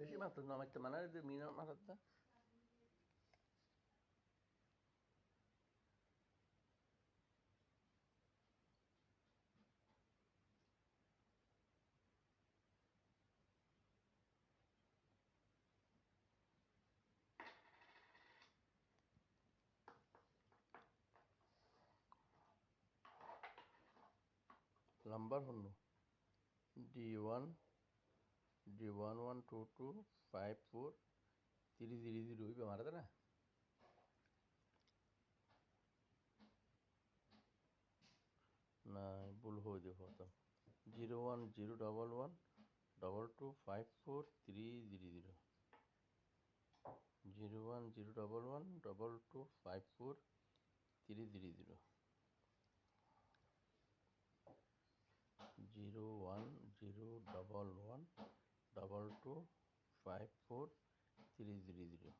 பெரிய மாப்பிள்ள நமக்கு மனது மீன மரத்தை number 1 d1 G one one two two five four three zero zero भी हमारा था ना না ভুল হয়ে যাবো তো zero one zero double one double two five four three zero zero zero one zero double one double two five four three zero zero zero one zero double two five four three zero zero